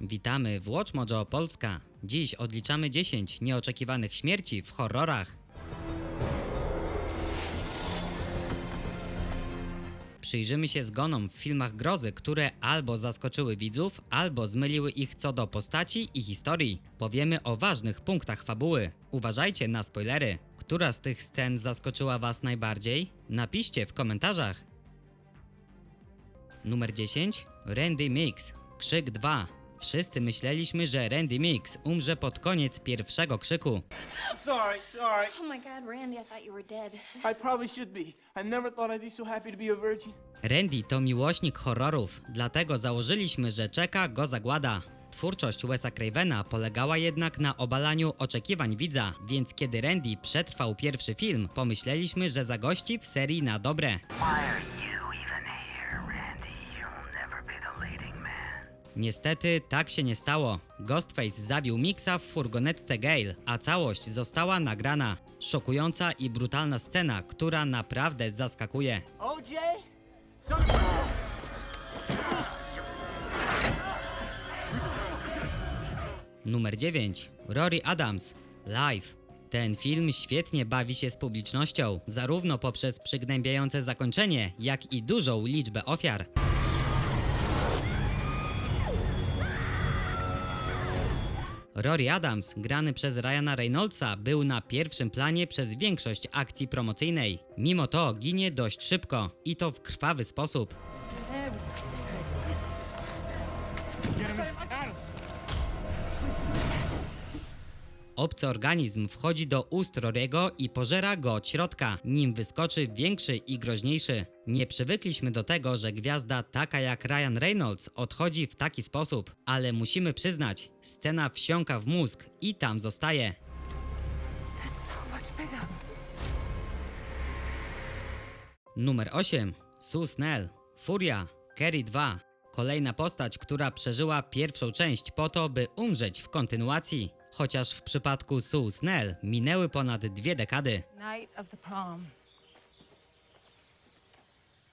Witamy w Watch Mojo Polska. Dziś odliczamy 10 nieoczekiwanych śmierci w horrorach. Przyjrzymy się zgonom w filmach grozy, które albo zaskoczyły widzów, albo zmyliły ich co do postaci i historii. Powiemy o ważnych punktach fabuły. Uważajcie na spoilery. Która z tych scen zaskoczyła Was najbardziej? Napiszcie w komentarzach. Numer 10. Randy Mix. Krzyk 2. Wszyscy myśleliśmy, że Randy Mix umrze pod koniec pierwszego krzyku. It's alright, it's alright. Oh my god, Randy, I thought you were dead. I probably should be. I never thought I'd be so happy to be a virgin. Randy to miłośnik horrorów, dlatego założyliśmy, że czeka go zagłada. Twórczość Wesa Cravena polegała jednak na obalaniu oczekiwań widza, więc kiedy Randy przetrwał pierwszy film, pomyśleliśmy, że zagości w serii na dobre. Why are you even here, Randy? You'll never be the leading man. Niestety tak się nie stało. Ghostface zabił Mixa w furgonetce Gale, a całość została nagrana. Szokująca i brutalna scena, która naprawdę zaskakuje. OJ? Son of Numer 9. Rory Adams. Live. Ten film świetnie bawi się z publicznością, zarówno poprzez przygnębiające zakończenie, jak i dużą liczbę ofiar. Rory Adams, grany przez Ryana Reynoldsa, był na pierwszym planie przez większość akcji promocyjnej. Mimo to ginie dość szybko i to w krwawy sposób. Obcy organizm wchodzi do ust Rory'ego i pożera go od środka, nim wyskoczy większy i groźniejszy. Nie przywykliśmy do tego, że gwiazda taka jak Ryan Reynolds odchodzi w taki sposób, ale musimy przyznać, scena wsiąka w mózg i tam zostaje. Numer 8. Sue Snell. Furia. Carrie 2. Kolejna postać, która przeżyła pierwszą część po to, by umrzeć w kontynuacji. Chociaż w przypadku Sue Snell minęły ponad dwie dekady. Night of the prom.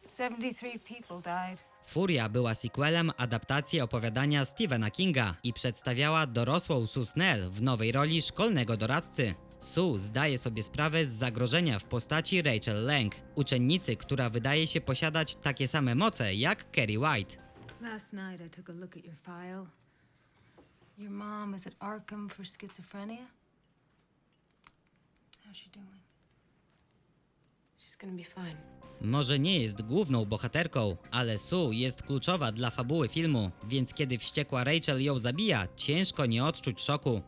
73 people died. Furia była sequelem adaptacji opowiadania Stephena Kinga i przedstawiała dorosłą Sue Snell w nowej roli szkolnego doradcy. Sue zdaje sobie sprawę z zagrożenia w postaci Rachel Lang, uczennicy, która wydaje się posiadać takie same moce jak Kerry White. Last night I took a look at your file. Your mom is at Arkham for schizophrenia. How's she doing? Może nie jest główną bohaterką, ale Sue jest kluczowa dla fabuły filmu, więc kiedy wściekła Rachel ją zabija, ciężko nie odczuć szoku.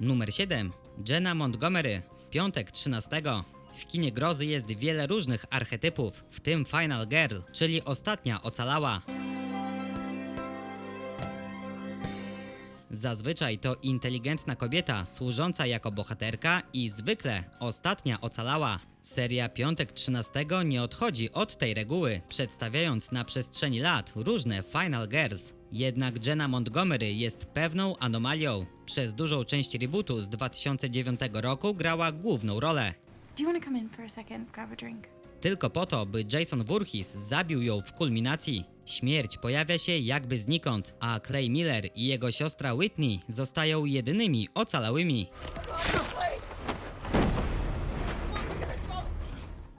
Numer 7. Jenna Montgomery. Piątek 13. W kinie grozy jest wiele różnych archetypów, w tym Final Girl, czyli ostatnia ocalała. Zazwyczaj to inteligentna kobieta służąca jako bohaterka i zwykle ostatnia ocalała. Seria Piątek 13 nie odchodzi od tej reguły, przedstawiając na przestrzeni lat różne Final Girls. Jednak Jenna Montgomery jest pewną anomalią. Przez dużą część rebootu z 2009 roku grała główną rolę. Tylko po to, by Jason Voorhees zabił ją w kulminacji. Śmierć pojawia się jakby znikąd, a Clay Miller i jego siostra Whitney zostają jedynymi ocalałymi.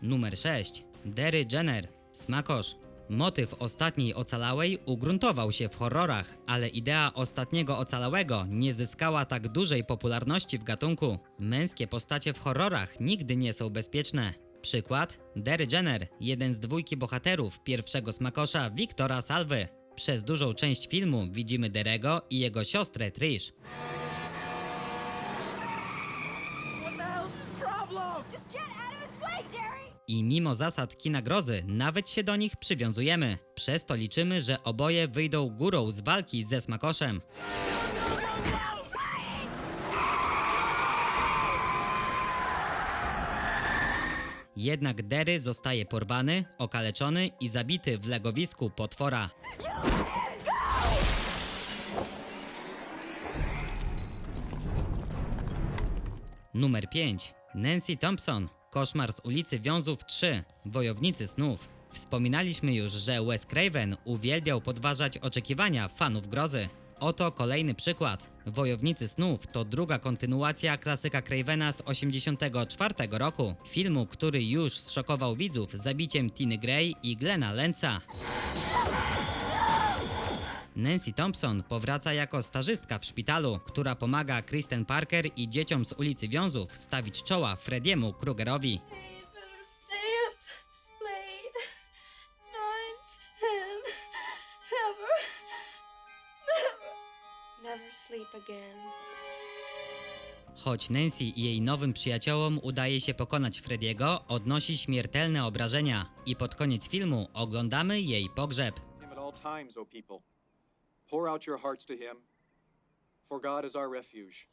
Numer 6. Derry Jenner. Smakosz. Motyw ostatniej ocalałej ugruntował się w horrorach, ale idea ostatniego ocalałego nie zyskała tak dużej popularności w gatunku. Męskie postacie w horrorach nigdy nie są bezpieczne. Przykład? Derry Jenner, jeden z dwójki bohaterów pierwszego smakosza Wiktora Salwy. Przez dużą część filmu widzimy Derego i jego siostrę Trish. I mimo zasad kina grozy, nawet się do nich przywiązujemy. Przez to liczymy, że oboje wyjdą górą z walki ze smakoszem. Jednak Derry zostaje porwany, okaleczony i zabity w legowisku potwora. Numer 5. Nancy Thompson. Koszmar z ulicy Wiązów 3. Wojownicy snów. Wspominaliśmy już, że Wes Craven uwielbiał podważać oczekiwania fanów grozy. Oto kolejny przykład. Wojownicy snów to druga kontynuacja klasyka Cravena z 84 roku, filmu, który już zszokował widzów zabiciem Tiny Gray i Glena Lenza. Nancy Thompson powraca jako stażystka w szpitalu, która pomaga Kristen Parker i dzieciom z ulicy Wiązów stawić czoła Frediemu Krugerowi. Never. Never sleep again. Choć Nancy i jej nowym przyjaciołom udaje się pokonać Frediego, odnosi śmiertelne obrażenia i pod koniec filmu oglądamy jej pogrzeb. him at all times, O people. Pour out your hearts to him, for God is our refuge.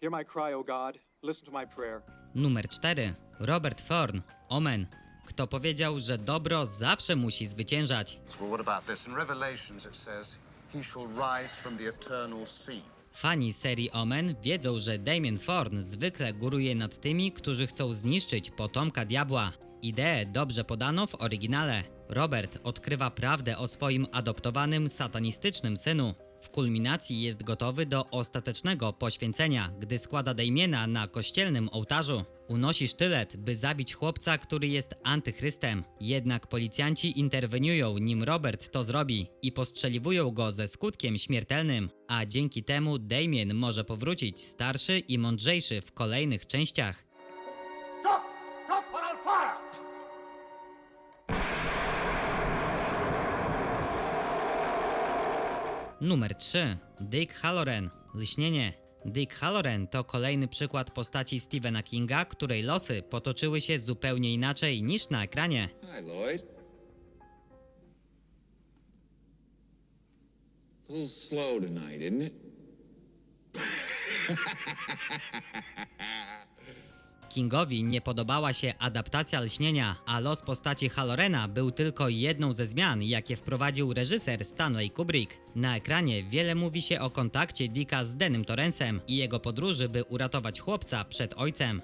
Hear my cry, O God. Listen to my prayer. Numer 4. Robert Thorne, Omen. Kto powiedział, że dobro zawsze musi zwyciężać? Well, what about this? In Revelations it says, He shall rise from the eternal sea. Fani serii Omen wiedzą, że Damien Thorne zwykle góruje nad tymi, którzy chcą zniszczyć potomka diabła. Ideę dobrze podano w oryginale. Robert odkrywa prawdę o swoim adoptowanym satanistycznym synu. W kulminacji jest gotowy do ostatecznego poświęcenia, gdy składa Damiena na kościelnym ołtarzu. Unosi sztylet, by zabić chłopca, który jest antychrystem. Jednak policjanci interweniują, nim Robert to zrobi i postrzeliwują go ze skutkiem śmiertelnym, a dzięki temu Damien może powrócić starszy i mądrzejszy w kolejnych częściach. Numer 3. Dick Halloran. Lśnienie. Dick Halloran to kolejny przykład postaci Stephena Kinga, której losy potoczyły się zupełnie inaczej niż na ekranie. Hi, Lloyd. A little slow tonight, isn't it? Kingowi nie podobała się adaptacja lśnienia, a los postaci Hallorena był tylko jedną ze zmian, jakie wprowadził reżyser Stanley Kubrick. Na ekranie wiele mówi się o kontakcie Dicka z Denym Torrensem i jego podróży, by uratować chłopca przed ojcem.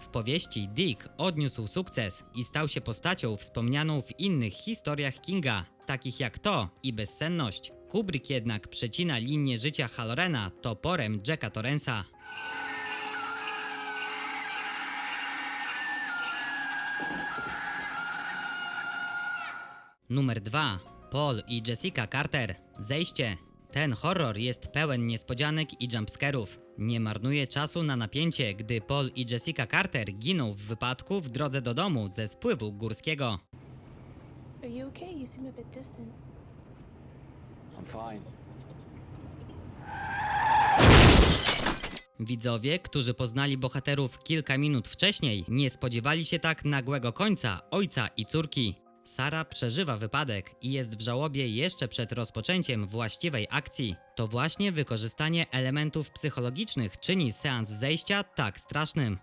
W powieści Dick odniósł sukces i stał się postacią wspomnianą w innych historiach Kinga, takich jak to i Bezsenność. Kubrick jednak przecina linię życia Hallorena toporem Jacka Torrensa. Numer 2. Paul i Jessica Carter. Zejście. Ten horror jest pełen niespodzianek i jumpscarów. Nie marnuje czasu na napięcie, gdy Paul i Jessica Carter giną w wypadku w drodze do domu ze spływu górskiego. Are you okay? You seem a bit distant. Widzowie, którzy poznali bohaterów kilka minut wcześniej, nie spodziewali się tak nagłego końca ojca i córki. Sara przeżywa wypadek i jest w żałobie jeszcze przed rozpoczęciem właściwej akcji. To właśnie wykorzystanie elementów psychologicznych czyni seans zejścia tak strasznym.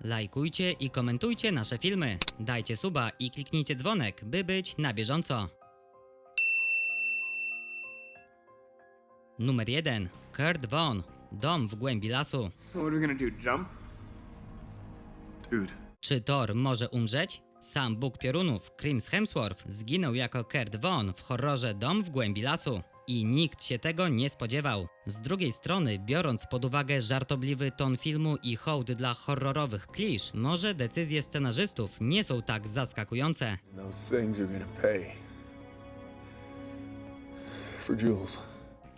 Lajkujcie i komentujcie nasze filmy. Dajcie suba i kliknijcie dzwonek, by być na bieżąco. Numer 1. Kurt Von. Dom w głębi lasu. What are we gonna do, jump? Dude, Czy Thor może umrzeć? Sam Bóg Piorunów, Chris Hemsworth, zginął jako Kurt Von w horrorze Dom w głębi lasu. I nikt się tego nie spodziewał. Z drugiej strony, biorąc pod uwagę żartobliwy ton filmu i hołd dla horrorowych klisz, może decyzje scenarzystów nie są tak zaskakujące. those things are gonna pay. For Jules.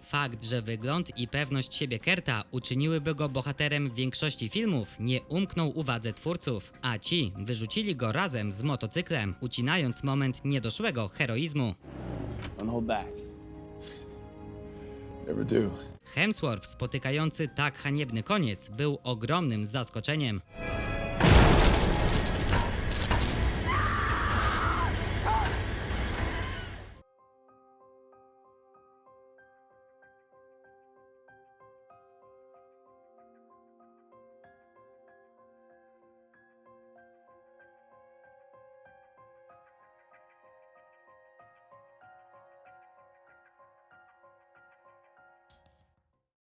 Fakt, że wygląd i pewność siebie Kerta uczyniłyby go bohaterem większości filmów, nie umknął uwadze twórców, a ci wyrzucili go razem z motocyklem, ucinając moment niedoszłego heroizmu. Hemsworth spotykający tak haniebny koniec był ogromnym zaskoczeniem.